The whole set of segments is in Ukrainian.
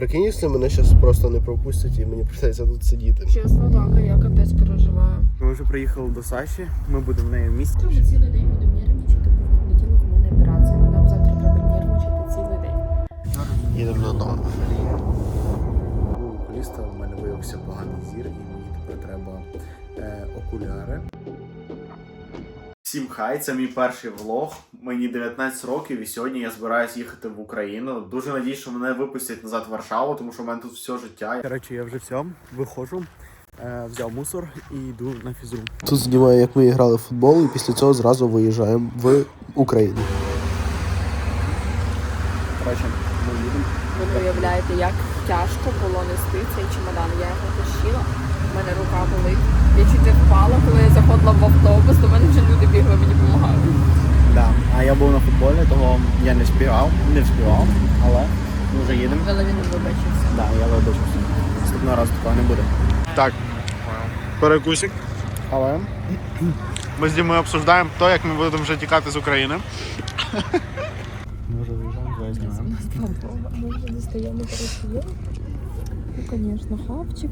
Прикинь, якщо мене зараз просто не пропустять і мені прийдеться тут сидіти. Чесно, так, я капець переживаю. Ми вже приїхали до Саші, ми будемо в неї в місті. Ми цілий день будемо нервничати, бо в понеділок у мене операція. Нам завтра треба нервничати цілий день. Їдемо додому. У окуліста в мене виявився поганий зір, і мені тепер треба е, окуляри. Всім хай, це мій перший влог. Мені 19 років, і сьогодні я збираюсь їхати в Україну. Дуже надіюсь, що мене випустять назад в Варшаву, тому що в мене тут все життя. Коротше, я вже все, виходжу, е, взяв мусор і йду на фізру. Тут знімаю, як ми грали в футбол, і після цього зразу виїжджаємо в Україну. Коротше, ми їдемо. Ви уявляєте, як тяжко було нести цей чемодан. Я його тащила, в мене рука болить. Я чуть не впала, коли я заходила в автобус, до мене вже люди бігли, мені допомагали. Да. А я був на футболі, того я не співав, не вспівав, але ми вже їдемо. Але він вибачився. Да, я вибачився. Наступного разу такого не буде. Так, перекусик. Але Ми з Дімою обсуждаємо то, як ми будемо вже тікати з України. ми вже виїжджаємо, давай знімаємо. Ми вже достаємо пересіли. Ну, звісно, хавчик.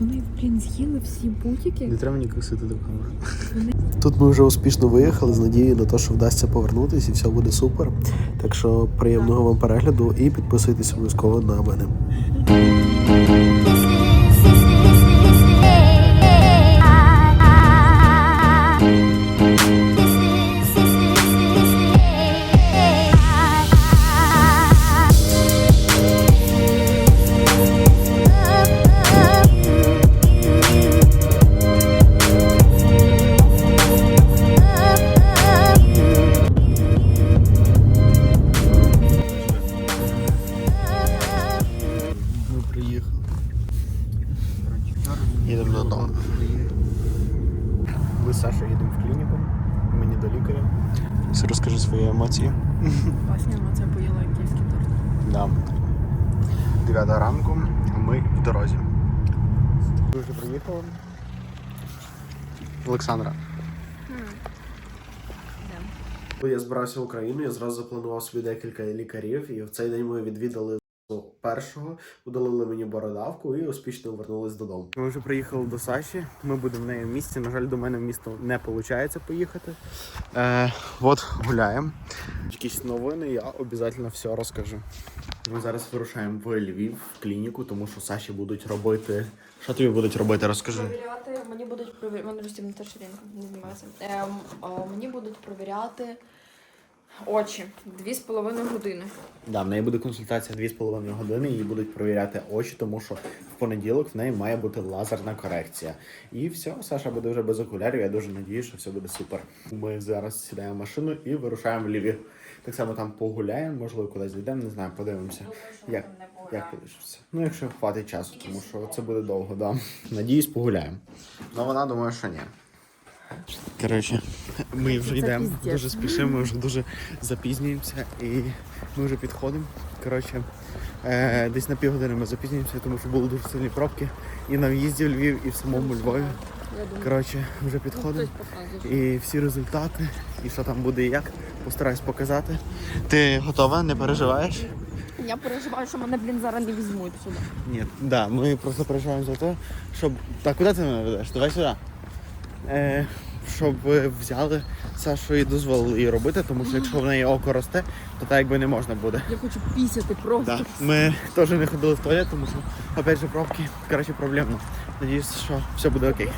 Вони, блін, з'їли всі бутики. Не треба нікого косити до камери. Тут ми вже успішно виїхали з надією на те, що вдасться повернутися і все буде супер. Так що приємного вам перегляду і підписуйтесь обов'язково на мене. Їдемо додому. Ми з Сашою їдемо в клініку, мені до лікаря. Все розкажи свої емоції. Класні це поїла київський торт. Да. 9 ранку, ми в дорозі. Ми вже приїхали. Олександра. Коли я збирався в Україну, я зразу запланував собі декілька лікарів, і в цей день ми відвідали першого, удалили мені бородавку і успішно повернулись додому. Ми вже приїхали до Саші, ми будемо в неї в місті. На жаль, до мене в місто не виходить поїхати. Е, от гуляємо. Якісь новини, я обов'язково все розкажу. Ми зараз вирушаємо в Львів в клініку, тому що Саші будуть робити. Що тобі будуть робити? Розкажи. Провіряти, мені будуть провіряти, мене розтібнута ширинка, не знімається. Ем, а, мені будуть провіряти очі дві з половиною години. Да, в неї буде консультація 2,5 години, їй будуть перевіряти очі, тому що в понеділок в неї має бути лазерна корекція. І все, Саша буде вже без окулярів. Я дуже надіюсь, що все буде супер. Ми зараз сідаємо в машину і вирушаємо в Львів. Так само там погуляємо, можливо, кудись зайдемо, не знаю, подивимося. Як, як вийшлося. Ну, якщо хватить часу, тому що це буде довго, да. Надіюсь, погуляємо. Ну вона думає, що ні. Коротше, ми вже йдемо, дуже спішимо, ми вже дуже запізнюємося і ми вже підходимо. Коротше, е, десь на півгодини ми запізнюємося, тому що були дуже сильні пробки і на в'їзді в Львів, і в самому Львові. Коротше, вже підходимо. І всі результати, і що там буде і як, постараюсь показати. Ти готова, не переживаєш? Я переживаю, що мене, блін, зараз не візьмуть сюди. Ні, да, ми просто переживаємо за те, щоб. Так, куди ти мене ведеш? Давай сюди. Е, щоб взяли Сашу і дозволили її робити, тому що якщо в неї око росте, то так якби не можна буде. Я хочу пісяти просто. Да. Ми теж не ходили в туалет, тому що опять же пробки, коротше, проблемно. Надіюсь, що все буде окей.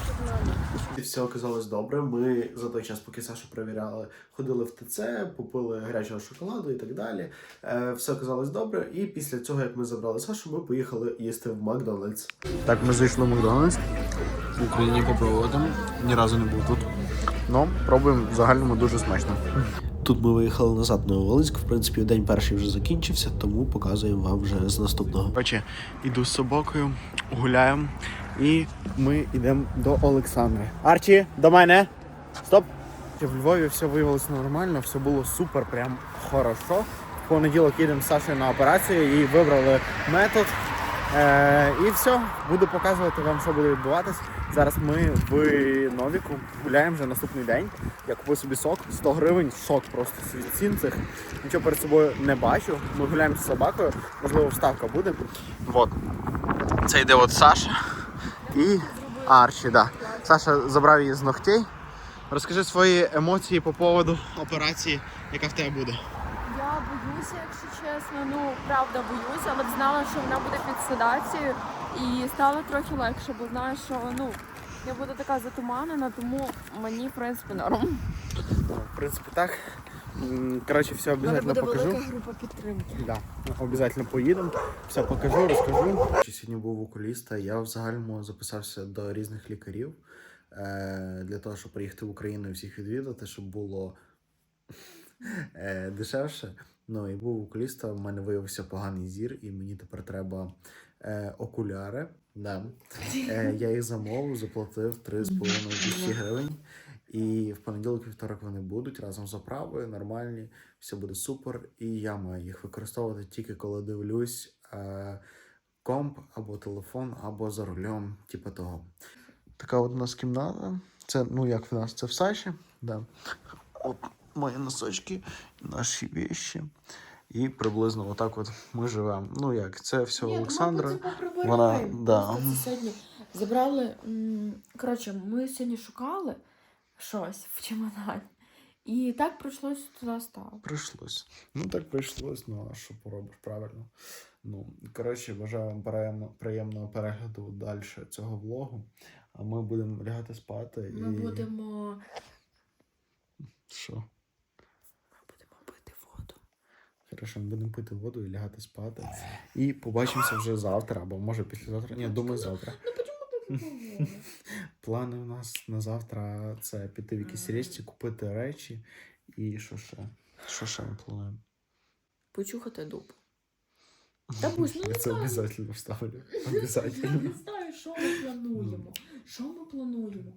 Все оказалось добре. Ми за той час, поки Сашу перевіряли, ходили в ТЦ, попили гарячого шоколаду і так далі. Е, все оказалось добре. І після цього, як ми забрали Сашу, ми поїхали їсти в Макдональдс. Так, ми зайшли в Макдональдс. В Україні попробувати. Ні разу не був тут. Ну, пробуємо в загальному дуже смачно. Тут ми виїхали назад на Волинськ. В принципі, день перший вже закінчився, тому показуємо вам вже з наступного. Короче, іду з собакою, гуляємо і ми йдемо до Олександри. Арчі, до мене. Стоп! В Львові все виявилося нормально, все було супер, прям хорошо. В понеділок їдемо з Сашою на операцію і вибрали метод. Е, і все, буду показувати вам, що буде відбуватись. Зараз ми в Новіку гуляємо вже наступний день. Я купив собі сок, 100 гривень, шок просто від цін цих. Нічого перед собою не бачу. Ми гуляємо з собакою, можливо, вставка буде. Вот. Це йде от Саша і Арчі, да. Саша забрав її з ногтей. Розкажи свої емоції по поводу операції, яка в тебе буде. Я боюся, якщо чесно. Ну правда боюся, але знала, що вона буде під седацією. І стало трохи легше, бо знаю, що ну я буду така затуманена, тому мені в принципі норм. В принципі, так. М, Коротше, все обов'язково буде покажу. велика група підтримки. Да, обов'язково поїдемо. Все покажу, розкажу. Сьогодні був окуліста. Я в загальному записався до різних лікарів е, для того, щоб приїхати в Україну і всіх відвідати, щоб було е, дешевше. Ну і був у окуліста. в мене виявився поганий зір, і мені тепер треба е, окуляри. Да. Е, я їх замовив, заплатив 3,5 тисячі гривень. І в понеділок вівторок вони будуть разом з оправою, нормальні, все буде супер. І я маю їх використовувати тільки коли дивлюсь е, комп або телефон, або за рулем, типу того. Така от у нас кімната. Це, ну як в нас, це в Саші. Да. От мої носочки, наші віші. І приблизно отак от ми живемо. Ну як, це все Олександра. Вона, да. Сьогодні забрали. Коротше, ми сьогодні шукали щось в чемодані. І так прийшлося туди стало. Прийшлось. Ну так прийшлось, ну а що поробиш правильно. Ну, коротше, бажаю вам приємно, приємного перегляду далі цього влогу. А ми будемо лягати спати і. Ми будемо. Що? Ми будемо пити воду. Хорошо, ми будемо пити воду і лягати спати. І побачимося вже завтра, або може післязавтра. Ні, думаю, завтра. Плани у нас на завтра це піти в якісь речі, купити речі. І що ще? Що ще ми плануємо? Почухати дуб. Та будь, ну Я це обов'язково вставлю. Я Обов'язково. не знаю, що ми плануємо. Що ми плануємо?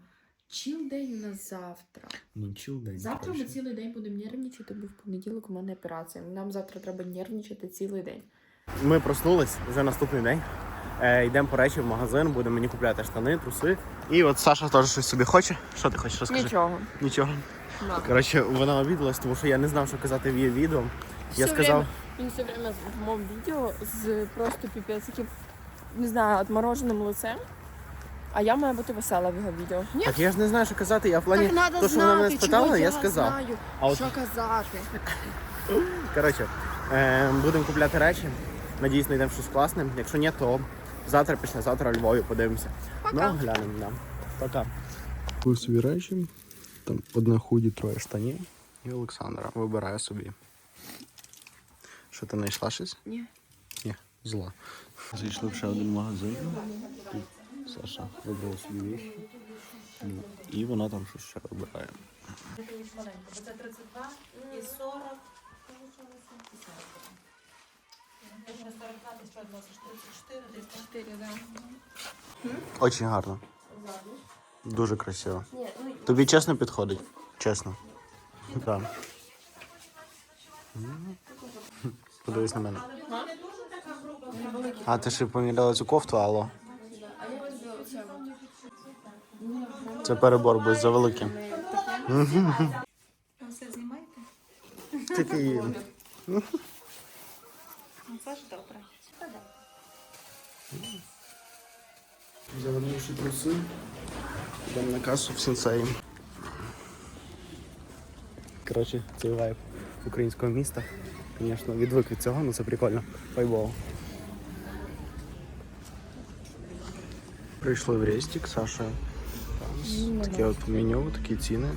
Чим день у нас завтра? Ну, чил день. Завтра ми коротше. цілий день будемо нервничати, бо в понеділок у мене операція. Нам завтра треба нервничати цілий день. Ми проснулись вже наступний день. Е, йдемо по речі в магазин, будемо мені купляти штани, труси. І от Саша теж щось собі хоче. Що ти хочеш розкажи? Нічого. Нічого. Да. Коротше, вона обідалась, тому що я не знав, що казати в її відео. Я сказав, время- Він все время в моєму відео з просто піпець, яким, не знаю, отмороженим лицем. А я маю бути весела в його відео. Ні, так я ж не знаю, що казати. Я в плані так надо то, що вона мене знати, спитала, чого я сказав. Знаю, А от- Що казати? Коротше, е, будемо купляти речі. Надіюсь, знайдемо щось класне. Якщо ні, то завтра, післязавтра Львові подивимося. Пока. Ну, глянемо, да. Пока. Купив собі речі. Там одне худі, троє штанів. І Олександра вибирає собі. Що ти знайшла щось? Ні. Ні, зла. Зайшли в ще один магазин. Тут Саша вибрала собі віші. Ну, І вона там щось ще вибирає. Це 32 і 40. Якщо 42, що, 24, 34, 4, да. Очень гарно. Дуже красиво. Тобі чесно підходить? Чесно. Так. Подивись на мене. А, ти ще поміряла цю кофту, алло. Це перебор, бо за великим. Все знімайте? Тільки її. Ну, Це ж добре. Завернувши труси, йдемо на касу в сенсеї. Коротше, цей вайб українського міста. Звісно, відвик від цього, але це прикольно. Вайбово. Прийшли в Рестік, Саша. Там таке от меню, такі ціни.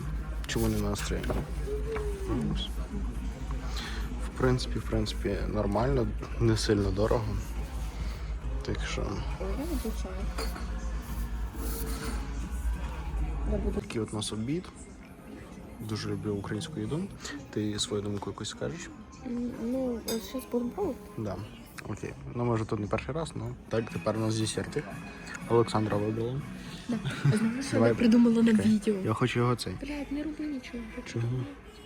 Чому не настрій? Принципі, в принципі, нормально, не сильно дорого. Так що. Такий от у нас обід. Дуже люблю українську їду. Ти свою думку якусь скажеш? Ну, зараз будемо пробувати. Да. Окей. Ну, може тут не перший раз, ну так, тепер у нас десерти. Олександра вибрала. Що Давай. я придумала на Чекай. відео. Я хочу його цей. Блядь, не роби нічого. Чого?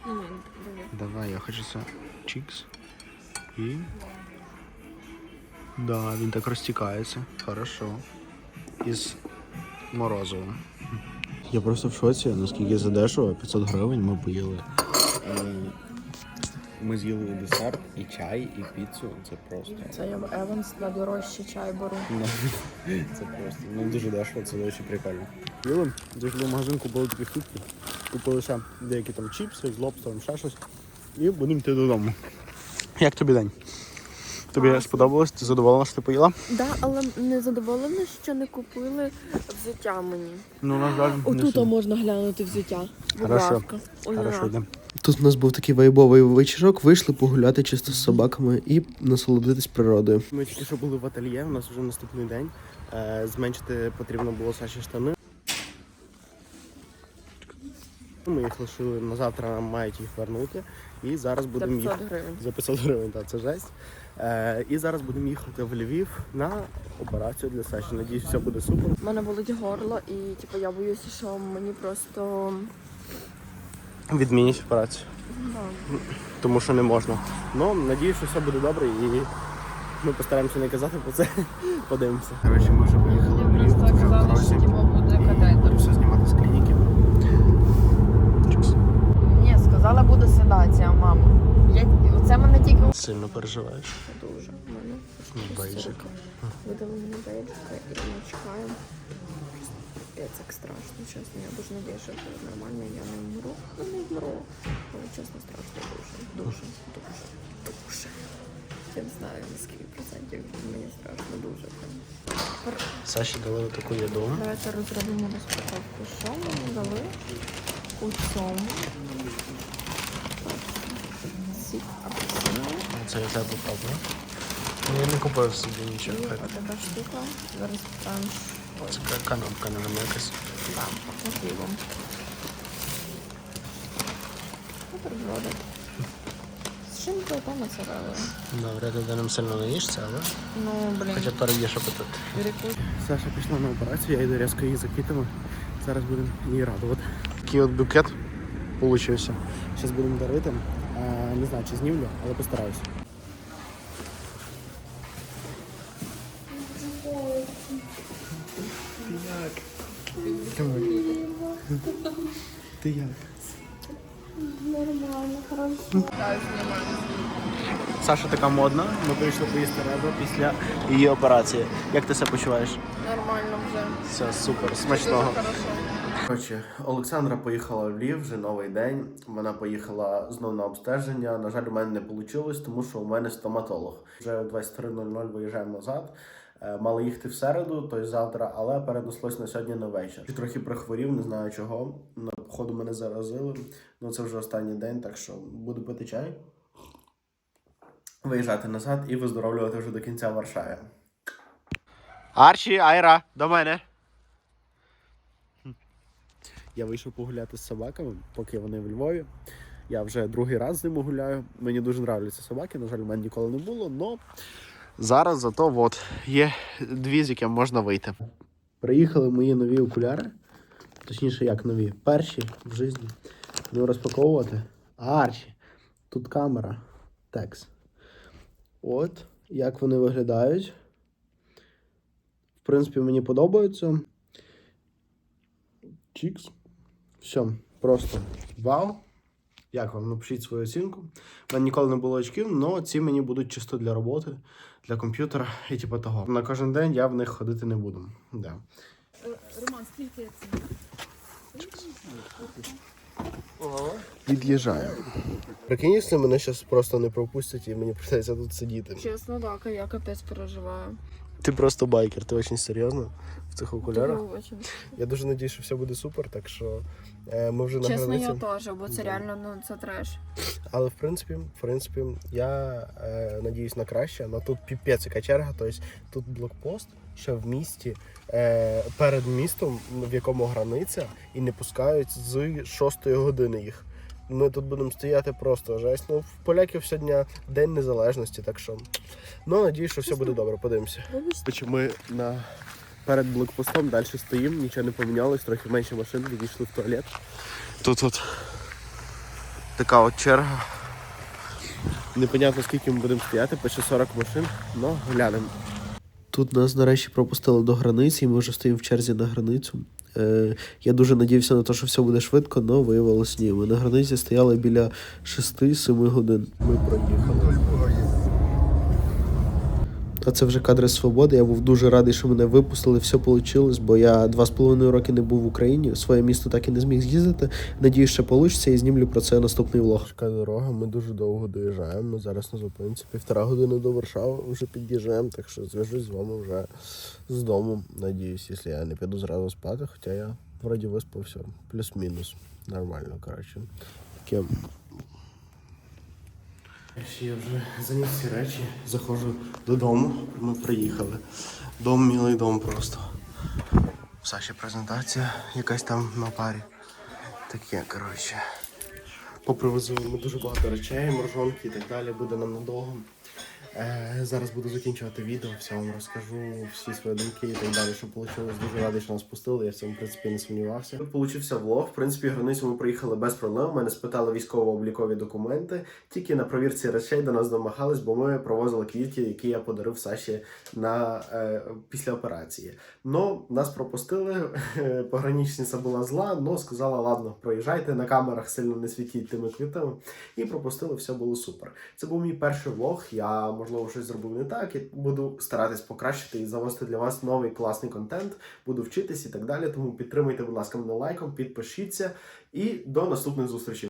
Давай. Давай, я хочу це. Чікс. І. Да, він так розтікається. Хорошо. Із морозивом. Я просто в шоці, наскільки задешево, 500 гривень ми поїли. Ми з'їли і десерт, і чай, і піцу. Це просто. Це я в Еванс на дорожчий чай беру. Ну, Це просто ну, дуже дешево, це дуже прикольно. Їли, зайшли в магазин, купили такі штуки, купили ще деякі там чіпси з лобстером, ще щось. І будемо йти додому. Як тобі день? Тобі сподобалось? Ти задоволена, що ти поїла? Да, але не задоволена, що не купили взуття мені. Ну, на жаль, не Отут сильно. можна глянути взуття. Будь Хорошо. ласка. Ой, Хорошо, на. йдемо. Тут у нас був такий вайбовий вечірок, вийшли погуляти чисто з собаками і насолодитись природою. Ми тільки що були в ательє, у нас вже наступний день. Е, Зменшити потрібно було Саші штани. Ми їх лишили на завтра, нам мають їх вернути. І зараз будемо 500 їхати. гривень. За 500 гривень, так, це жесть. Е, і зараз будемо їхати в Львів на операцію для Саші. Надіюсь, все буде супер. У мене болить горло і типу, я боюся, що мені просто Відмінять операцію. да, тому що не можна. Ну, надію, що все буде добре і ми постараємося не казати про це. Подивимося. Коротше, ми вже поїхали в Львів. просто казали, що типу, буде катетер. все знімати з клініки. Ні, сказала, буде седація, мама. Я, це мене тільки Сильно переживаєш. дуже. У мене бейджик. видали мені бейджика і ми чекаємо. Як страшно, чесно. Я дуже надію, що буде нормально, я не вмру. Ну, не вмру. Але чесно, страшно дуже. Дуже, дуже, дуже. Я не знаю, на скільки процентів мені страшно дуже. Саші дали таку їду. Давайте розробимо розпаковку. Що мені дали у цьому? Це я тебе попробую. Я не купив собі І нічого. отака штука. Зараз питаємо, Це канапка, не якась. пахне хлібом. Бутерброди. З шинкою та моцарелою. Добре, ти нам сильно не їшся, але Ну, блін, хоча б переїш апетит. Саша пішла на операцію, я йду різко її закитами. Зараз будемо її радувати. Такий от букет получився. Зараз будемо дарити. Не знаю, чи знімлю, але постараюся. Ти як? Нормально, хорошо. Саша така модна. Ми прийшли поїсти ребра після її операції. Як ти себе почуваєш? Нормально вже. Все, супер, смачного. Коротше, Олександра поїхала в Львів, вже новий день. Вона поїхала знову на обстеження. На жаль, у мене не вийшло, тому що у мене стоматолог. Вже о 23.00 виїжджаємо назад. Е, Мали їхати в середу, тобто завтра, але перенеслось на сьогодні на вечір. І Трохи прихворів, не знаю чого. На походу мене заразили. Ну це вже останній день, так що буду пити чай, виїжджати назад і виздоровлювати вже до кінця в Варшаві. Арчі, Айра, до мене. Я вийшов погуляти з собаками, поки вони в Львові. Я вже другий раз з ними гуляю. Мені дуже нравляться собаки. На жаль, в мене ніколи не було, але Зараз зато от, є дві, з яким можна вийти. приїхали мої нові окуляри. Точніше, як нові, перші в житті. Буду розпаковувати. Арчі. Тут камера. Текс. От, як вони виглядають. В принципі, мені подобаються. Чікс. Все, просто вау. Як вам? Напишіть свою оцінку. У мене ніколи не було очків, але ці мені будуть чисто для роботи, для комп'ютера і типу того. На кожен день я в них ходити не буду. Да. Роман, скільки це? Від'їжджаю. Прикинь, якщо мене зараз просто не пропустять і мені прийдеться тут сидіти. Чесно, так, я капець переживаю. Ти просто байкер, ти дуже серйозно в цих окулярах. Я дуже надію, що все буде супер, так що е, ми вже на Чесно, я теж, бо це реально ну це треш. Але в принципі, в принципі, я е, надіюсь на краще. але тут піпець яка черга. Тобто тут блокпост ще в місті е, перед містом, в якому границя, і не пускають з 6 години їх. Ми тут будемо стояти просто жесть. Ну, в поляків сьогодні День Незалежності, так що ну надіюсь, що все буде добре. Подивимося. Ми на перед блокпостом далі стоїмо, нічого не помінялось, трохи менше машин, відійшли в туалет. Тут от така от черга. Непонятно скільки ми будемо стояти, пише 40 машин, але глянемо. Тут нас нарешті пропустили до границі, і ми вже стоїмо в черзі на границю. Е, я дуже надіявся на те, що все буде швидко, але виявилось ні. Ми на границі стояли біля 6-7 годин. Ми проїхали. А це вже кадри свободи. Я був дуже радий, що мене випустили. Все вийшло, бо я два з половиною роки не був в Україні. Своє місто так і не зміг з'їздити. Надіюсь, що вийде, і знімлю про це наступний влог. Така дорога, ми дуже довго доїжджаємо. Ми зараз на зупинці. Півтора години до Варшави вже під'їжджаємо, так що зв'яжусь з вами вже з дому. Надіюсь, якщо я не піду зразу спати, хоча я вроді виспався плюс-мінус. Нормально, коротше. Таке я вже заніс всі речі, заходжу додому. Ми приїхали. Дом мілий дом просто. Саші презентація якась там на парі. Таке, коротше. Попривезли ми дуже багато речей, моржонки і так далі, буде нам надовго. Е, зараз буду закінчувати відео, все вам розкажу, всі свої думки і так далі, що вийшло. Дуже радий, що нас пустили, я в цьому принципі не сумнівався. Получився влог. В принципі, границю ми проїхали без проблем. Мене спитали військово-облікові документи. Тільки на провірці речей до нас домагались, бо ми провозили квіти, які я подарив Саші на е, після операції. Ну, нас пропустили. Пограничниця була зла, але сказала, ладно, проїжджайте на камерах, сильно не світіть тими квітами. І пропустили, все було супер. Це був мій перший влог. Я можливо щось зробив не так. І буду старатись покращити і завести для вас новий класний контент. Буду вчитись і так далі. Тому підтримуйте, будь ласка, мене лайком, підпишіться і до наступних зустрічей.